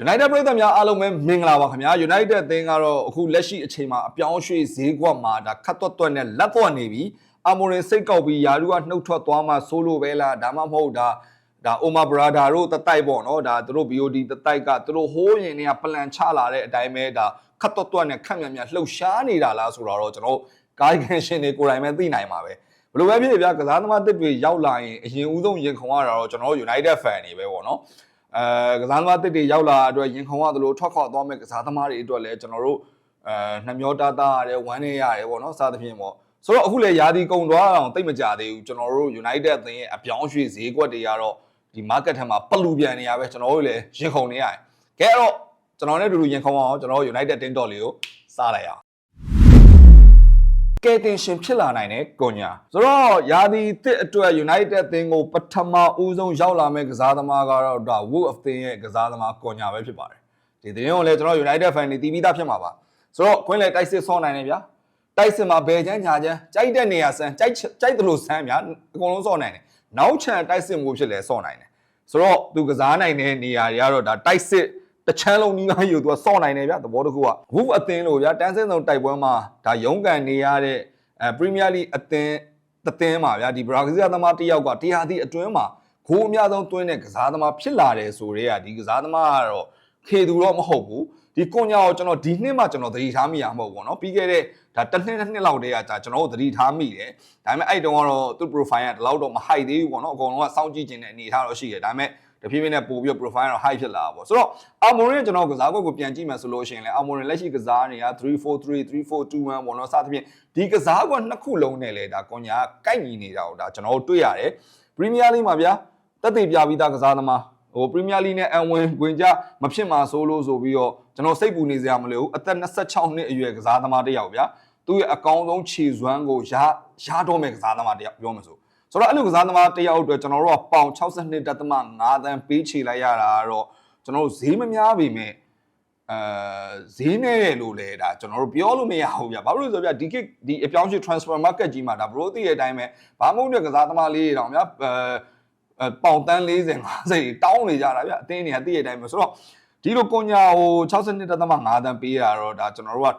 United ပြည်သက်များအားလုံးပဲမင်္ဂလာပါခင်ဗျာ United အသင်းကတော့အခုလက်ရှိအချိန်မှာအပြောင်းအရွှေ့ဈေးကွက်မှာဒါခတ်သွက်သွက်နဲ့လက်သွက်နေပြီအမိုရင်စိတ်ကောက်ပြီးယာရုကနှုတ်ထွက်သွားမှဆိုးလို့ပဲလားဒါမှမဟုတ်ဒါဒါအိုမာဘရာဒါတို့တတိုက်ပေါ့နော်ဒါသူတို့ BOD တတိုက်ကသူတို့ဟိုးရင်တွေကပလန်ချလာတဲ့အတိုင်းပဲဒါခတ်သွက်သွက်နဲ့ခက်မြက်မြက်လှုပ်ရှားနေတာလားဆိုတော့ကျွန်တော်ကာယကံရှင်တွေကိုယ်တိုင်ပဲသိနိုင်ပါပဲဘယ်လိုပဲဖြစ်ဖြစ်ဗျာကစားသမားတစ်တွေရောက်လာရင်အရင်ဦးဆုံးရင်ခုန်ရတာတော့ကျွန်တော် United fan တွေပဲပေါ့နော် အဲကစားသမားတစ်တွေရောက်လာတဲ့အတွက်ရင်ခုန်ရသလိုထွက်ခွာသွားမဲ့ကစားသမားတွေအတွက်လည်းကျွန်တော်တို့အဲနှမျောတာတာရတယ်ဝမ်းနေရတယ်ပေါ့နော်စသဖြင့်ပေါ့ဆိုတော့အခုလည်းယာဒီကုံသွားအောင်တိတ်မကြသေးဘူးကျွန်တော်တို့ United အသင်းရဲ့အပြောင်းအရွှေ့ဈေးကွက်တွေကတော့ဒီ market ထဲမှာပလူပြန်နေရပဲကျွန်တော်တို့လည်းရင်ခုန်နေရတယ်ကဲအဲ့တော့ကျွန်တော်နဲ့အတူတူရင်ခုန်အောင်ကျွန်တော်တို့ United တင်းတော်လေးကိုစားလိုက်အောင် ကဲတင်ရှင်ဖြစ်လာနိုင်တဲ့ကွန်ညာဆိုတော့ယာဒီတစ်အတွက် United အသင်းကိုပထမဦးဆုံးရောက်လာမဲ့ကစားသမားကတော့ဒါ Wolf of သင်းရဲ့ကစားသမားကွန်ညာပဲဖြစ်ပါတယ်ဒီသင်းကိုလည်းကျွန်တော် United fan တွေတီးပြီးသားဖြစ်မှာပါဆိုတော့ခွင်းလေတိုက်စစ်ဆော့နိုင်တယ်ဗျာတိုက်စစ်မှာဘယ်ချမ်းညာချမ်းကြိုက်တဲ့နေရာဆန်းကြိုက်ကြိုက်တယ်လို့ဆန်းဗျာအကုန်လုံးဆော့နိုင်တယ်နောက်ချန်တိုက်စစ်မျိုးဖြစ်လဲဆော့နိုင်တယ်ဆိုတော့သူကစားနိုင်တဲ့နေရာတွေကတော့ဒါတိုက်စစ် တချမ်းလုံးနီးပါးယူသူကစော့နိုင်တယ်ဗျသဘောတခုက Wolf အသင်းလို့ဗျတန်းစင်းဆောင်တိုက်ပွဲမှာဒါရုံးကန်နေရတဲ့အဲ Premier League အသင်းတသင်းမှာဗျဒီဘရာဇီးလသမားတစ်ယောက်ကတရားသည့်အတွင်းမှာဂိုးအများဆုံးသွင်းတဲ့ကစားသမားဖြစ်လာတယ်ဆိုတော့ကဒီကစားသမားကတော့ခေသူတော့မဟုတ်ဘူးဒီကွန်ညာကိုကျွန်တော်ဒီနှစ်မှကျွန်တော်သတိထားမိရမှာပေါ့နော်ပြီးခဲ့တဲ့ဒါတစ်နှစ်တစ်နှစ်လောက်တည်းကဒါကျွန်တော်တို့သတိထားမိတယ်ဒါပေမဲ့အဲ့တုန်းကတော့သူ့ profile ကဒီလောက်တော့မ high သေးဘူးပေါ့နော်အကုန်လုံးကစောင့်ကြည့်ခြင်းတဲ့အနေထားတော့ရှိတယ်ဒါပေမဲ့ တဖြည်းဖြည်းနဲ့ပို့ပြီးတော့ profile တော့ high ဖြစ်လာတာပေါ့ဆိုတော့ Amorin ကျွန်တော်ကစားကွက်ကိုပြန်ကြည့်မယ်ဆိုလို့ရှိရင်လည်း Amorin လက်ရှိကစားနေတာ343 3421ပေါ့နော်စသဖြင့်ဒီကစားကွက်နှစ်ခုလုံးနဲ့လေဒါကွန်ညာကိုက်ညီနေတာကိုဒါကျွန်တော်တို့တွေ့ရတယ် Premier League မှာဗျာတက်သေးပြပြီးသားကစားသမားဟို Premier League နဲ့အန်ဝင်ဝင်ကြမဖြစ်မှာဆိုလို့ဆိုပြီးတော့ကျွန်တော်စိတ်ပူနေစရာမလိုဘူးအသက်26နှစ်အရွယ်ကစားသမားတစ်ယောက်ဗျာသူ့ရဲ့အကောင်းဆုံးခြေစွမ်းကိုရရတော့မဲ့ကစားသမားတစ်ယောက်ပြောမှဆို ဆိုတော့အဲ့လိုကစားသမားတစ်ယောက်အတွက်ကျွန်တော်တို့ကပေါင်62.5တန်းပေးချေလိုက်ရတာကတော့ကျွန်တော်တို့ဈေးမများပေမဲ့အဲဈေးနဲ့လို့လေဒါကျွန်တော်တို့ပြောလို့မရဘူးဗျဘာလို့လဲဆိုတော့ဗျဒီကိဒီအပြောင်းရွှေ့ transfer market ကြီးမှာဒါဘရိုသိတဲ့အတိုင်းပဲဘာမှမဟုတ်တဲ့ကစားသမားလေးတွေတောင်ဗျအဲအဲပေါင်တန်း40 50တောင်းနေကြတာဗျအတင်းတွေကသိတဲ့အတိုင်းပဲဆိုတော့ဒီလိုကွန်ညာဟို62.5တန်းပေးရတော့ဒါကျွန်တော်တို့က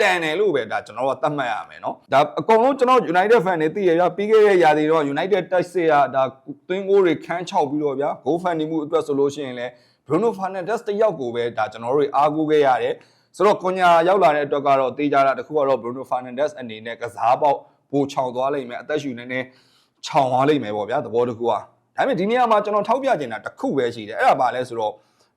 တန်တယ်လို့ပဲဒါကျွန်တော်ကသတ်မှတ်ရမယ်နော်ဒါအကုန်လုံးကျွန်တော် United fan တွေသိရပြပြီးခဲ့တဲ့ရာသီတော့ United တိုက်စစ်ကဒါသွင်းကိုတွေခန်းချောက်ပြီးတော့ဗျာ goal fan တွေမှုအတွက်ဆိုလို့ရှိရင်လည်း Bruno Fernandes တယောက်ကိုပဲဒါကျွန်တော်တို့အားကိုးခဲ့ရတယ်ဆိုတော့ကွန်ညာရောက်လာတဲ့အတွက်ကတော့တေးကြတာတခုကတော့ Bruno Fernandes အနေနဲ့ကစားပေါက်ပိုချောင်သွားလိမ့်မယ်အသက်ရှူနေနေချောင်သွားလိမ့်မယ်ပေါ့ဗျာသဘောတကူอ่ะဒါပေမဲ့ဒီနေရာမှာကျွန်တော်ထောက်ပြချင်တာတစ်ခုပဲရှိတယ်အဲ့ဒါပါလဲဆိုတော့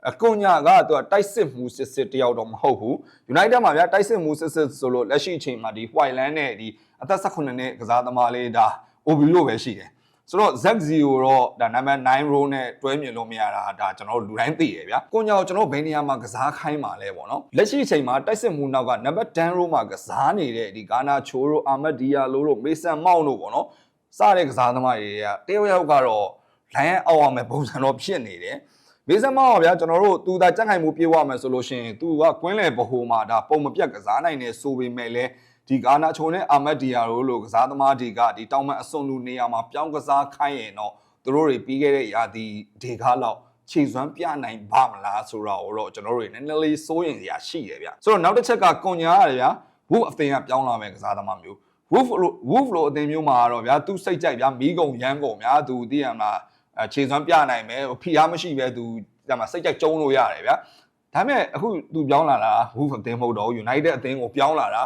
အကွန်ညာကသူကတိုက်စစ်မှုစစ်စစ်တယောက်တော့မဟုတ်ဘူး United မှာဗျာတိုက်စစ်မှုစစ်စစ်ဆိုလို့လက်ရှိအချိန်မှာဒီ Whiteland နဲ့ဒီအသက်18နှစ်ကစားသမားလေးဒါ OB လို့ပဲရှိတယ်ဆိုတော့ Z0 တော့ဒါနံပါတ်9 row နဲ့တွဲမြင်လို့မရတာဒါကျွန်တော်တို့လူတိုင်းသိရဗျာကိုညာကိုကျွန်တော်ဘယ်နေရာမှာကစားခိုင်းမှာလဲပေါ့နော်လက်ရှိအချိန်မှာတိုက်စစ်မှုနောက်ကနံပါတ်10 row မှာကစားနေတဲ့ဒီဂါနာချိုတို့အာမတ်ဒီယာလိုတို့မေဆန်မောက်တို့ပေါ့နော်စတဲ့ကစားသမားတွေကတယောက်ယောက်ကတော့လိုင်းအောက်အောင်မဲ့ပုံစံတော့ဖြစ်နေတယ် မေဆန်မောက်ပါဗျာကျွန်တော်တို့သူသာကြက်ခိုင်မှုပြေးဝမယ်ဆိုလို့ရှိရင်သူကကွင်းလယ်ဗဟိုမှာဒါပုံမပြတ်ကစားနိုင်နေဆိုပေမဲ့လည်းဒီဂါနာချုံနဲ့အာမတ်ဒီယာတို့လိုကစားသမားတွေကဒီတောင်မန်အစွန်လူနေရာမှာပြောင်းကစားခိုင်းရင်တော့သူတို့တွေပြီးခဲ့တဲ့ရာသီဒေကားလောက်ခြေစွမ်းပြနိုင်ပါမလားဆိုတော့တော့ကျွန်တော်တို့နည်းနည်းလေးစိုးရင်ရာရှိတယ်ဗျဆိုတော့နောက်တစ်ချက်ကကွန်ညာရတယ်ဗျာဝူအသင်ကပြောင်းလာမယ်ကစားသမားမျိုး Wolf လို့ Wolf လို့အသင်မျိုးမှာတော့ဗျာသူစိတ်ကြိုက်ဗျာမီးကုံရမ်းကုံဗျာသူသိရမလားအဲ ခြေစွမ်းပြနိုင်မယ်ဖိအားမရှိပဲသူဒါမှစိတ်ကြိုက်ကျုံးလို့ရတယ်ဗျာဒါပေမဲ့အခုသူပြောင်းလာတာ Wolf အသင်းမဟုတ်တော့ United အသင်းကိုပြောင်းလာတာ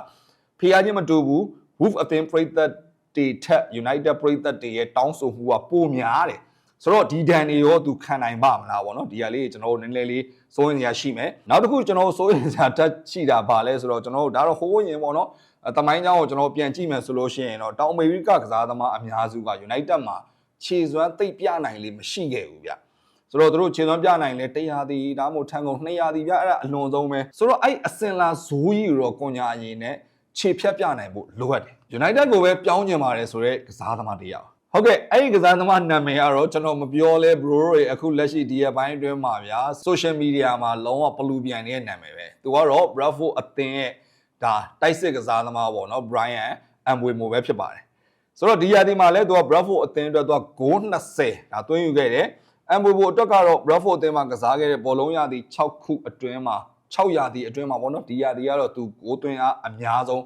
ဖိအားချင်းမတူဘူး Wolf အသင်းပရိသတ်တွေထက် United ပရိသတ်တွေရဲ့တောင်းဆိုမှုကပိုများတယ်ဆိုတော့ဒီဒန်တွေရောသူခံနိုင်ပါမလားဗောနော်ဒီဟာလေးကျွန်တော်တို့နည်းနည်းလေးစိုးရင်စရာရှိမယ်နောက်တစ်ခုကျွန်တော်တို့စိုးရင်စရာတက်ရှိတာပါလဲဆိုတော့ကျွန်တော်တို့ဒါတော့ဟိုးရင်ဗောနော်တမိုင်းကြောင်းကိုကျွန်တော်ပြန်ကြည့်မယ်ဆိုလို့ရှိရင်တော့တောင်အမေရိကကစားသမားအများစုက United မှာ ခြေစွမ်းသိပ်ပြနိုင်လေမရှိခဲ့ဘူးဗျဆိုတော့တို့ခြေစွမ်းပြနိုင်လေ100တီဒါမှမဟုတ်ထန်ကုန်200တီဗျအဲ့ဒါအလွန်ဆုံးပဲဆိုတော့အဲ့အစင်လာဇိုးကြီးတော့ကွန်ညာအရင်နဲ့ခြေဖြတ်ပြနိုင်ဖို့လိုအပ်တယ် United ကိုပဲပြောင်းကျင်ပါတယ်ဆိုတော့ကစားသမားတစ်ယောက်ဟုတ်ကဲ့အဲ့ဒီကစားသမားနာမည်ကတော့ကျွန်တော်မပြောလဲ bro တွေအခုလက်ရှိဒီရက်ပိုင်းအတွင်းမှာဗျာ social media မှာလုံးဝပလူပြန်နေတဲ့နာမည်ပဲသူကတော့ Bravo အသင်းရဲ့ဒါတိုက်စစ်ကစားသမားပေါ့နော် Brian Ambuemo ပဲဖြစ်ပါတယ် ဆိုတော့ဒီရာသီမှာလဲသူက Bravo အသင်းအတွက်သူကဂိုး20ဒါသွင်းယူခဲ့တယ်အမ်ဘွေဘိုအတွက်ကတော့ Bradford အသင်းမှာကစားခဲ့တဲ့ဘောလုံးရာသီ6ခုအတွင်းမှာ6ရာသီအတွင်းမှာပေါ့နော်ဒီရာသီကတော့သူဂိုးသွင်းအားအများဆုံး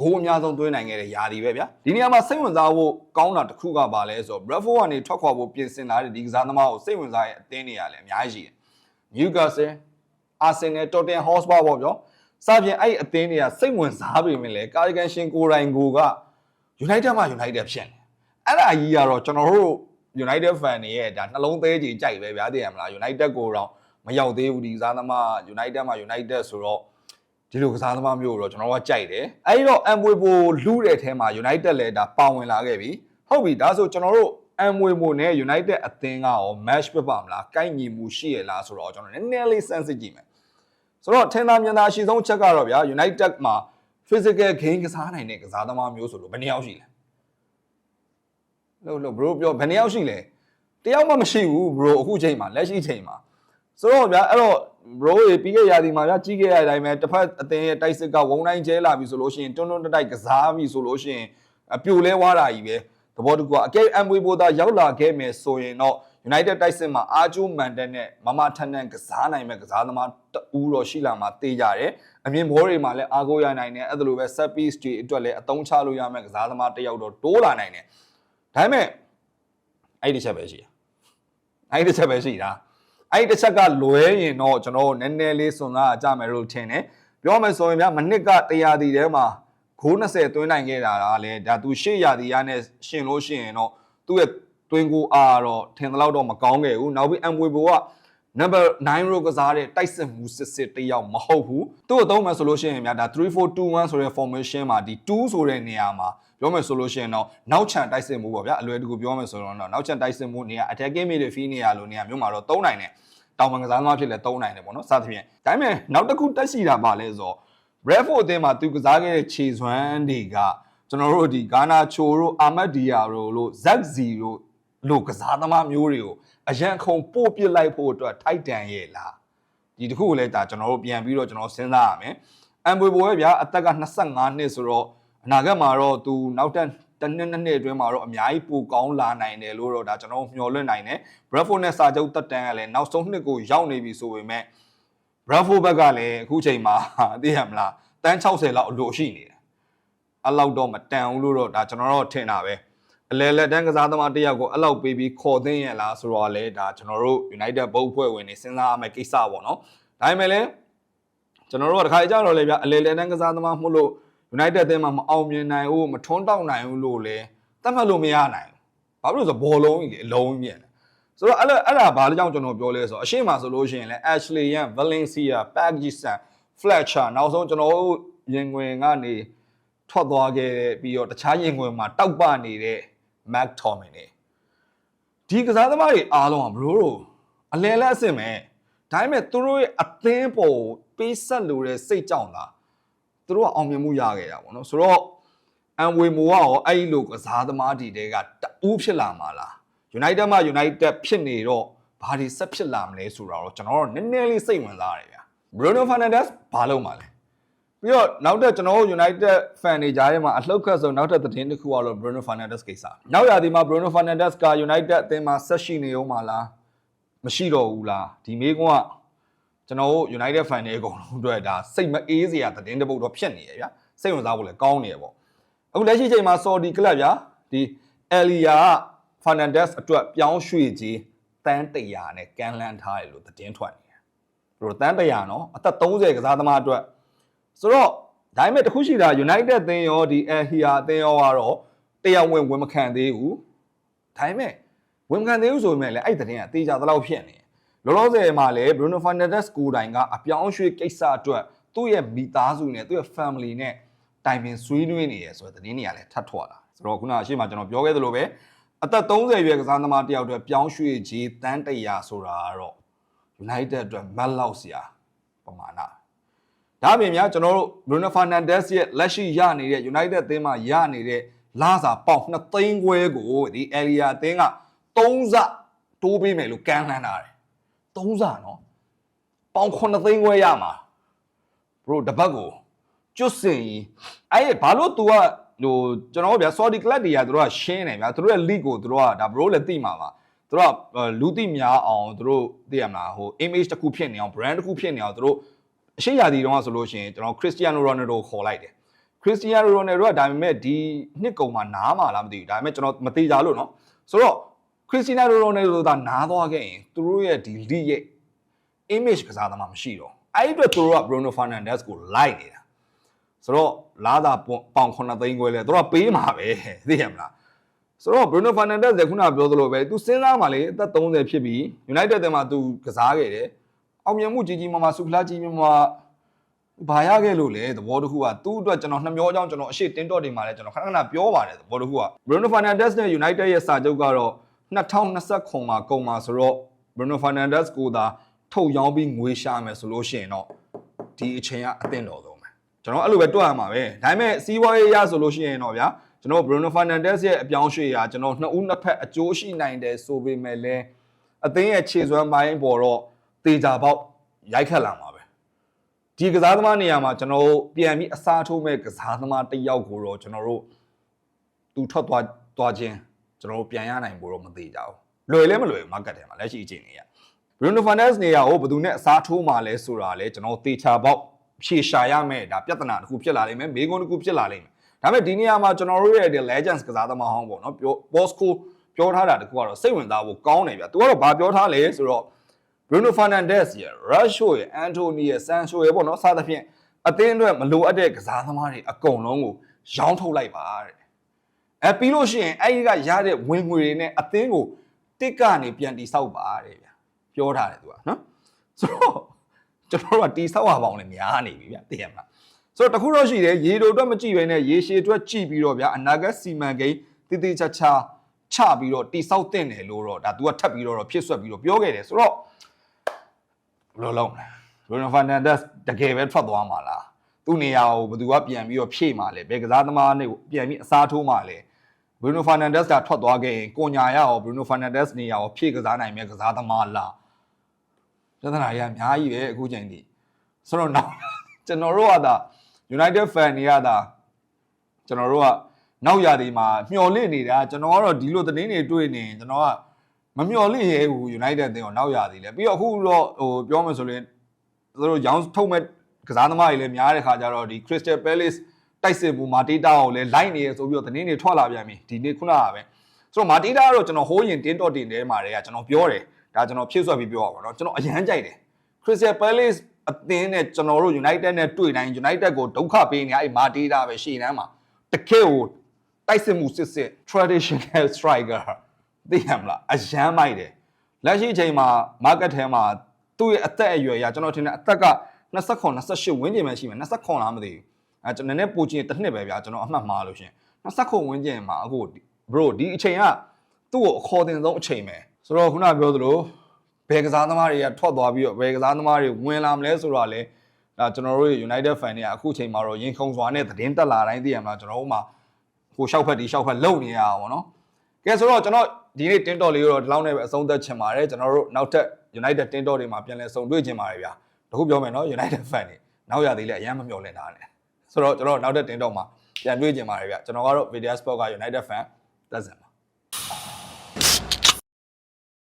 ဂိုးအများဆုံးသွင်းနိုင်ခဲ့တဲ့ရာသီပဲဗျာဒီနေရာမှာစိတ်ဝင်စားဖို့ကောင်းတာတစ်ခုကပါလဲဆိုတော့ Bradford ကနေထွက်ခွာဖို့ပြင်ဆင်လာတဲ့ဒီကစားသမားကိုစိတ်ဝင်စားရဲ့အသင်းတွေကလည်းအများကြီးရှိတယ် Newcastle Arsenal Tottenham Hotspur ပေါ့ဗျာစပြင်အဲ့အသင်းတွေကစိတ်ဝင်စားပေမဲ့လည်းကာဒီကန်ရှင်ကိုရိုင်ကိုက United မှာ United ဖြစ်နေအဲ့ဒါကြီးကတော့ကျွန်တော်တို့ United fan တွေရဲ့ဒါနှလုံးသေးကြီးကြိုက်ပဲဗျာသိရမလား United ကိုတော့မရောက်သေးဘူးဒီကစားသမား United မှာ United ဆိုတော့ဒီလိုကစားသမားမျိုးကိုတော့ကျွန်တော်ကကြိုက်တယ်အဲဒီတော့ Amwebo လူတဲ့ထဲမှာ United လည်းဒါပါဝင်လာခဲ့ပြီဟုတ်ပြီဒါဆိုကျွန်တော်တို့ Amwebo နဲ့ United အသင်းကရော match ဖြစ်ပါမလားကိုက်ညီမှုရှိရလားဆိုတော့ကျွန်တော်နည်းနည်းလေး sense ကြည့်မယ်ဆိုတော့ထင်သာမြင်သာအရှိဆုံးချက်ကတော့ဗျာ United မှာ physical game ကစားနိုင်တဲ့ကစားသမားမျိုးဆိုလို့ဘယ်နှယောက်ရှိလဲလို့လို့ bro ပြောဘယ်နှယောက်ရှိလဲတယောက်မှမရှိဘူး bro အခုချိန်မှာလက်ရှိချိန်မှာဆိုတော့ဗျာအဲ့တော့ bro ရေပြီးခဲ့ရာဒီမှာဗျာကြီးခဲ့ရတဲ့အတိုင်းပဲတစ်ဖက်အသင်းရဲ့တိုက်စစ်ကဝုံတိုင်းကျဲလာပြီဆိုလို့ရှိရင်တွန်းတွန်းတိုက်တိုက်ကစားပြီဆိုလို့ရှိရင်အပြိုလဲဝါတာကြီးပဲသဘောတကူကအကဲအမ်ဝေဘိုသာရောက်လာခဲ့မယ်ဆိုရင်တော့ United တိုက်စစ်မှာအာဂျူမန်တန်နဲ့မမထန်တန်ကစားနိုင်မဲ့ကစားသမားတူတော့ရှိလာမှာတေးကြတယ် အမြင်ဘောတွေမှာလည်းအားကိုးရနိုင်တယ်အဲ့ဒါလိုပဲ set piece တွေအတွက်လည်းအသုံးချလို့ရမဲ့ကစားသမားတစ်ယောက်တော့တိုးလာနိုင်တယ်ဒါပေမဲ့အဲ့ဒီချက်ပဲရှိတာအဲ့ဒီချက်ပဲရှိတာအဲ့ဒီတစ်ချက်ကလွဲရင်တော့ကျွန်တော်တို့နည်းနည်းလေးစွန်ကားကြမယ်လို့ထင်တယ်ပြောမယ်ဆိုရင်ဗျာမနစ်ကတရားတီထဲမှာဂိုး20သွင်းနိုင်ခဲ့တာကလည်းဒါသူရှေ့ရာတီရနဲ့ရှင်လို့ရှိရင်တော့သူ့ရဲ့တွင်းကိုအားတော့ထင်သလောက်တော့မကောင်းခဲ့ဘူးနောက်ပြီးအမ်ပွေဘိုက number 9 row ကစားတဲ့တိုက်စစ်မှုစစ်စစ်တယောက်မဟုတ်ဘူးသူ့အသုံးမှဆိုလို့ရှိရင်များဒါ3421ဆိုတဲ့ formation မှာဒီ2ဆိုတဲ့နေရာမှာပြောမယ်ဆိုလို့ရှိရင်တော့နောက်ချန်တိုက်စစ်မှုပေါ့ဗျာအလွယ်တကူပြောမယ်ဆိုတော့နောက်ချန်တိုက်စစ်မှုနေရာ attacking midfield နေရာလိုနေရာမျိုးမှာတော့သုံးနိုင်တယ်တောင်ပန်ကစားသမားဖြစ်လဲသုံးနိုင်တယ်ပေါ့နော်စသဖြင့်ဒါပေမဲ့နောက်တစ်ခုတက်ရှိတာပါလဲဆိုတော့ Bradford အသင်းမှာသူကစားခဲ့တဲ့ခြေစွမ်းတွေကကျွန်တော်တို့ဒီဂါနာချိုတို့အာမတ်ဒီယာတို့လို့ ZZ တို့လို့ကစားသမားမျိုးတွေကို အရန်ခုံပို့ပစ်လိုက်ဖို့အတွက်ထိုက်တန်ရဲ့လားဒီတစ်ခုကိုလည်းဒါကျွန်တော်တို့ပြန်ပြီးတော့ကျွန်တော်စဉ်းစားရမယ်အမ်ဘွေဘိုရဲ့ဗျာအသက်က25နှစ်ဆိုတော့အနာဂတ်မှာတော့သူနောက်တက်တနှစ်နှစ်နှစ်အတွင်းမှာတော့အများကြီးပိုကောင်းလာနိုင်တယ်လို့တော့ဒါကျွန်တော်မျှော်လင့်နိုင်တယ် Bradford နဲ့စာချုပ်တက်တန်းကလည်းနောက်ဆုံးနှစ်ကိုရောက်နေပြီဆိုပေမဲ့ Bravo ဘက်ကလည်းအခုချိန်မှာသိရမလားတန်း60လောက်အလိုရှိနေတယ်အဲ့လောက်တော့မတန်ဘူးလို့တော့ဒါကျွန်တော်တို့ထင်တာပဲ အလဲလက်တန်းကစားသမားတစ်ယောက်ကိုအဲ့လောက်ပေးပြီးခေါ်သိမ်းရလားဆိုတော့လေဒါကျွန်တော်တို့ United ဘုတ်ဖွဲ့ဝင်နေစဉ်းစားရမယ့်ကိစ္စပေါ့နော်ဒါပေမဲ့လည်းကျွန်တော်တို့ကတခါကြတော့လေဗျအလဲလက်တန်းကစားသမားမှုလို့ United အသင်းမှာမအောင်မြင်နိုင်ဘူးမထွန်းတောက်နိုင်ဘူးလို့လေတတ်မှတ်လို့မရနိုင်ဘူးဘာဖြစ်လို့ဆိုဘောလုံးကြီးလေအလုံးကြီးပြန်တယ်ဆိုတော့အဲ့လိုအဲ့ဒါဘာလို့ကြောင့်ကျွန်တော်ပြောလဲဆိုတော့အရှိမဆိုလို့ရှိရင်လည်း Ashley Young, Valencia, Pakistan, Fletcher နောက်ဆုံးကျွန်တော်တို့ရင်ဝင်ကနေထွက်သွားခဲ့ပြီးတော့တခြားရင်ဝင်မှာတောက်ပနေတဲ့ Mac Tommy နေဒီကစားသမားတွေအားလုံးကဘလို့တို့အလဲလက်အစ်စ်မဲ့ဒါပေမဲ့သူတို့ရဲ့အသင်းပေါ်ပေးဆက်လို့တဲ့စိတ်ကြောင့်လားသူတို့ကအောင်မြင်မှုရခဲ့တာပေါ့နော်ဆိုတော့အန်ဝေမိုကရောအဲ့ဒီလိုကစားသမားတွေတဲကတူးဖြစ်လာမှာလား United မှာ United ဖြစ်နေတော့ဘာတွေဆက်ဖြစ်လာမလဲဆိုတာတော့ကျွန်တော်တို့နည်းနည်းလေးစိတ်ဝင်စားရတယ်ဗျာ Bruno Fernandes ဘာလုပ်မှာလဲ ပြီးတော့နောက်ထပ်ကျွန်တော်တို့ United fan တွေကြားထဲမှာအလှုပ်ခတ်ဆုံးနောက်ထပ်သတင်းတစ်ခုကတော့ Bruno Fernandes ကိစ္စနောက်ရာသီမှာ Bruno Fernandes က United အသင်းမှာဆက်ရှိနေဦးမှာလားမရှိတော့ဘူးလားဒီမေးခွန်းကကျွန်တော်တို့ United fan တွေအကုန်လုံးအတွက်ဒါစိတ်မအေးစရာသတင်းတစ်ပုဒ်တော့ဖြစ်နေရဗျာစိတ်ဝင်စားဖို့လည်းကောင်းနေရပေါ့အခုလက်ရှိချိန်မှာ Saudi club ဗျာဒီ Elia က Fernandes အတွက်ပြောင်းရွှေ့ကြီးတန်း100နဲ့ကန်လန်းထားတယ်လို့သတင်းထွက်နေတယ်။သူတို့တန်း100နော်အသက်30ကစားသမားအတွက် ဆိုတော့ဒါပေမဲ့တခုရှိတာ United အသင်းရောဒီ Elia အသင်းရောကတော့တရားဝင်ဝင်မခံသေးဘူး။ဒါပေမဲ့ဝင်မခံသေးဘူးဆိုပေမဲ့လည်းအဲ့သတင်းကတေးကြသလောက်ဖြစ်နေတယ်။လောလောဆယ်မှာလည်း Bruno Fernandes ကိုယ်တိုင်ကအပြောင်းရွှေ့ကိစ္စအတွက်သူ့ရဲ့မိသားစုနဲ့သူ့ရဲ့ family နဲ့တိုင်ပင်ဆွေးနွေးနေရဆိုတဲ့သတင်းတွေကလည်းထပ်ထွက်လာ။ဆိုတော့ခုနအရှိမကျွန်တော်ပြောခဲ့သလိုပဲအသက်30ရွယ်ကစားသမားတယောက်အတွက်ပြောင်းရွှေ့ကြီးတန်းတရာဆိုတာကတော့ United အတွက်မတ်လောက်စရာပမာဏ ဒါအပြင်များကျွန်တော်တို့ Bruno Fernandes ရဲ့လက်ရှိရနေတဲ့ United အသင်းမှာရနေတဲ့လာစာပေါင်2သိန်းခွဲကိုဒီ area အသင်းက3စတိုးပေးမယ်လို့ကမ်းလှမ်းတာတယ်3စနော်ပေါင်9သိန်းခွဲရမှာ bro တပတ်ကိုကျွတ်စင်ကြီးအဲ့ဘာလို့ तू ကဟိုကျွန်တော်တို့ဗျာ Saudi club တွေကသူတို့ကရှင်းတယ်ဗျာသူတို့ရဲ့ league ကိုသူတို့ကဒါ bro လည်းသိမှာပါသူသူတို့ကလူသိများအောင်သူတို့သိရမလားဟို image တစ်ခုဖြစ်နေအောင် brand တစ်ခုဖြစ်နေအောင်သူတို့ အရှိရာသီတုန်းကဆိုလို့ရှိရင်ကျွန်တော်ခရစ်စတီယာနိုရိုနယ်ဒိုခေါ်လိုက်တယ်ခရစ်စတီယာနိုရိုနယ်ဒိုကဒါပေမဲ့ဒီနှစ်ကုန်မှာနားမှာလားမသိဘူးဒါပေမဲ့ကျွန်တော်မသေးကြလို့နော်ဆိုတော့ခရစ်စတီယာနိုရိုနယ်ဒိုကနားသွားခဲ့ရင်သူတို့ရဲ့ဒီလိရဲ့ image ကစားသမားမရှိတော့အဲ့ဒီအတွက်သူတို့က Bruno Fernandes ကိုလိုက်နေတာဆိုတော့လာသာပေါင်9သိန်းခွဲလဲသူတို့ကပေးမှာပဲသိရမလားဆိုတော့ Bruno Fernandes ကခုနပြောသလိုပဲ तू စဉ်းစားမှလေအသက်30ဖြစ်ပြီ United တဲမှာ तू ကစားခဲ့တယ် အောင်မြင်မှုကြီးကြီးမားမားစုဖလားကြီးကြီးမားမားဘာရခဲ့လို့လဲသဘောတစ်ခုကသူ့အတွက်ကျွန်တော်နှမျောကြောင်းကျွန်တော်အရှိတင်းတော့တွေမှာလဲကျွန်တော်ခဏခဏပြောပါတယ်သဘောတစ်ခုက Bruno Fernandes နဲ့ United ရဲ့စာချုပ်ကတော့2029မှာကုန်မှာဆိုတော့ Bruno Fernandes ကိုသာထုတ်ရောင်းပြီးငွေရှာမယ်ဆိုလို့ရှိရင်တော့ဒီအချိန်ကအသင့်တော်ဆုံးပဲကျွန်တော်အဲ့လိုပဲတွက်ရမှာပဲဒါပေမဲ့စီးပွားရေးရဆိုလို့ရှိရင်တော့ဗျာကျွန်တော် Bruno Fernandes ရဲ့အပြောင်းရွှေ့ရာကျွန်တော်နှစ်ဦးနှစ်ဖက်အကျိုးရှိနိုင်တယ်ဆိုပေမဲ့လည်းအသင်းရဲ့ခြေစွမ်းပိုင်းပေါ်တော့ တေချာပေါက်ရိုက်ခတ်လာမှာပဲဒီကစားသမားနေရာမှာကျွန်တော်တို့ပြန်ပြီးအစားထိုးမဲ့ကစားသမားတစ်ယောက်ကိုတော့ကျွန်တော်တို့သူထွက်သွားသွားခြင်းကျွန်တော်တို့ပြန်ရနိုင်ဖို့တော့မသေးကြဘူးလွယ်လဲမလွယ်ဘူး market ထဲမှာလက်ရှိအခြေအနေက Bruno Fernandes နေရာကိုဘယ်သူနဲ့အစားထိုးမှလဲဆိုတာလဲကျွန်တော်တေချာပေါက်ဖြေရှာရမယ်ဒါပြဿနာတစ်ခုဖြစ်လာလိမ့်မယ်မေးခွန်းတစ်ခုဖြစ်လာလိမ့်မယ်ဒါပေမဲ့ဒီနေရာမှာကျွန်တော်တို့ရဲ့ဒီ Legends ကစားသမားဟောင်းပေါ့နော်ပြော Bosco ပြောထားတာတခုကတော့စိတ်ဝင်စားဖို့ကောင်းတယ်ဗျသူကတော့ဘာပြောထားလဲဆိုတော့ Bruno Fernandes ရဲ့ Rusho ရဲ့ Anthony ရဲ့ Sancho ရဲ့ပေါ့နော်စသဖြင့်အသင်းအတွက်မလိုအပ်တဲ့ကစားသမားတွေအကုန်လုံးကိုရောင်းထုတ်လိုက်ပါတဲ့အဲပြီးလို့ရှိရင်အဲ့ဒီကရတဲ့ဝင်ငွေတွေနဲ့အသင်းကိုတစ်ကနေပြန်တိဆောက်ပါတဲ့ဗျပြောထားတယ်သူကနော်ဆိုတော့ကျွန်တော်တို့ကတိဆောက်ရပါအောင်လည်းများနေပြီဗျသိရမလားဆိုတော့တခုတော့ရှိတယ်ရေတိုအတွက်မကြည့်ဘဲနဲ့ရေရှည်အတွက်ကြည့်ပြီးတော့ဗျအနာဂတ်စီမံကိန်းတည်တည်ချာချာချပြီးတော့တိဆောက်တင်တယ်လို့တော့ဒါ तू ကထပ်ပြီးတော့ဖြစ်ဆွက်ပြီးတော့ပြောခဲ့တယ်ဆိုတော့ ဘယ်လိုလုပ်မလဲ Bruno Fernandes တကယ်ပဲထွက်သွားမှာလားသူ့နေရာကိုဘယ်သူကပြန်ပြီးတော့ဖြည့်မှာလဲဘယ်ကစားသမားနဲ့ကိုပြန်ပြီးအစားထိုးမှာလဲ Bruno Fernandes ကထွက်သွားခဲ့ရင်ကိုညာရအောင် Bruno Fernandes နေရာကိုဖြည့်ကစားနိုင်မဲ့ကစားသမားလားပြဿနာကြီးအများကြီးပဲအခုချိန်ထိဆိုတော့နောက်ကျွန်တော်တို့ကသာ United fan တွေကသာကျွန်တော်တို့ကနောက်ရာသီမှာမျော်လင့်နေတာကျွန်တော်ကတော့ဒီလိုသတင်းတွေတွေ့နေရင်ကျွန်တော်က မမျော်လင့်ရဲဘူး United အသင်းကိုနောက်ရာသီလဲပြီးတော့အခုတော့ဟိုပြောမယ်ဆိုရင်သူတို့ရောင်းထုတ်မဲ့ကစားသမားတွေလည်းများတဲ့ခါကျတော့ဒီ Crystal Palace တိုက်စစ်ဘူးမာတီတာကိုလည်းလိုက်နေရဆိုပြီးတော့သတင်းတွေထွက်လာပြန်ပြီဒီနေ့ခုနကပဲဆိုတော့မာတီတာကတော့ကျွန်တော်ဟိုးရင်တင်းတော့တင်တဲမှာတွေကကျွန်တော်ပြောတယ်ဒါကျွန်တော်ဖြည့်ဆွက်ပြီးပြောရပါတော့ကျွန်တော်အရန်ကြိုက်တယ် Crystal Palace အသင်းနဲ့ကျွန်တော်တို့ United နဲ့တွေ့တိုင်း United ကိုဒုက္ခပေးနေအဲ့မာတီတာပဲရှေ့တန်းမှာတကယ်ကိုတိုက်စစ်မှုစစ်စစ် traditional striker သိရမလားအရန်မိုက်တယ်လက်ရှိအချိန်မှာ market ထဲမှာသူ့ရဲ့အသက်အရွယ်အရကျွန်တော်ထင်တယ်အသက်က29 28ဝန်းကျင်ပဲရှိမယ်29လားမသိဘူးအဲကျွန်တော်နည်းနည်းပိုချင်းတစ်နှစ်ပဲဗျာကျွန်တော်အမှတ်မှားလို့ရှင်29ဝန်းကျင်မှာအခု bro ဒီအချိန်ကသူ့ကိုအခေါ်တင်ဆုံးအချိန်ပဲဆိုတော့ခုနပြောသလိုဘယ်ကစားသမားတွေကထွက်သွားပြီးတော့ဘယ်ကစားသမားတွေဝင်လာမလဲဆိုတော့လေဒါကျွန်တော်တို့ United fan တွေကအခုချိန်မှာတော့ရင်ခုန်စွာနဲ့သတင်းတက်လာတိုင်းသိရမှာကျွန်တော်တို့မှာဟိုရှောက်ဖက်ဒီရှောက်ဖက်လုံနေရအောင်ဗောနော်ကဲဆိုတော့ကျွန်တော် ဒီနေ့တင်းတော်လေးကိုတော့ဒီလောက်နဲ့ပဲအဆုံးသတ်ချင်ပါတယ်ကျွန်တော်တို့နောက်ထပ် United တင်းတော်တွေမှာပြန်လည်ဆုံတွေ့ချင်ပါတယ်ဗျာတခုပြောမယ်နော် United fan တွေနောက်ရသေးလဲအရင်မမျှော်လင့်တာလေဆိုတော့ကျွန်တော်နောက်ထပ်တင်းတော်မှာပြန်တွေ့ချင်ပါတယ်ဗျာကျွန်တော်ကတော့ Video Sport က United fan တက်စင်ပါ